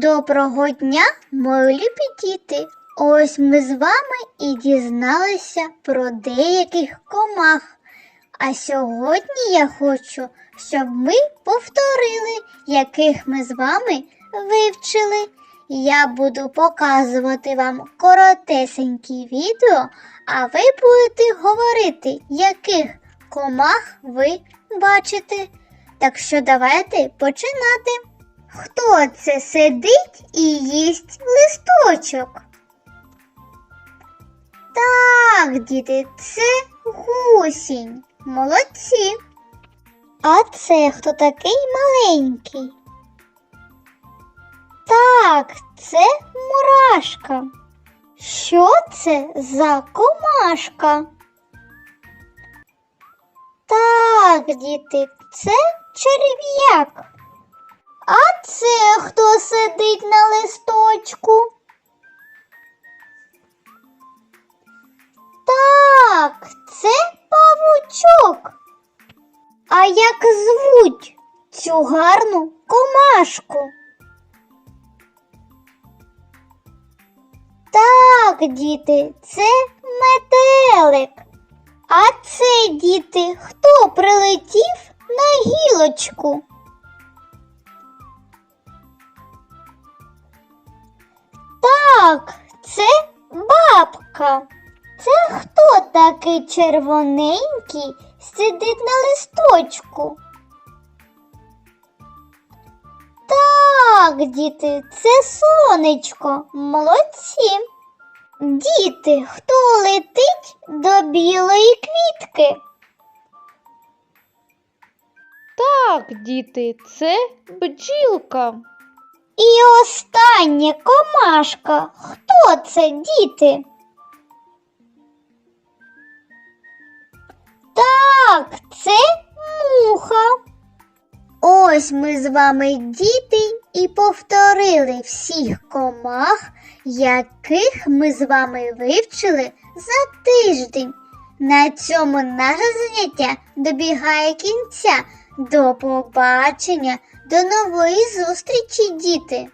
Доброго дня, мої любі діти! Ось ми з вами і дізналися про деяких комах. А сьогодні я хочу, щоб ми повторили, яких ми з вами вивчили. Я буду показувати вам коротесенькі відео, а ви будете говорити, яких комах ви бачите. Так що давайте починати. Хто це сидить і їсть листочок? Так, діти, це гусінь. Молодці. А це хто такий маленький? Так, це мурашка. Що це за комашка? Так, діти, це черв'як. А це хто сидить на листочку? Так, це павучок. А як звуть цю гарну комашку? Так, діти, це метелик. А це, діти, хто прилетів на гілочку? Так, це бабка. Це хто такий червоненький сидить на листочку? Так, діти, це сонечко. Молодці. Діти, хто летить до білої квітки? Так, діти, це бджілка. І остання комашка. Хто це, діти? Так, це муха. Ось ми з вами діти і повторили всіх комах, яких ми з вами вивчили за тиждень. На цьому наше заняття добігає кінця. До побачення, до нової зустрічі, діти!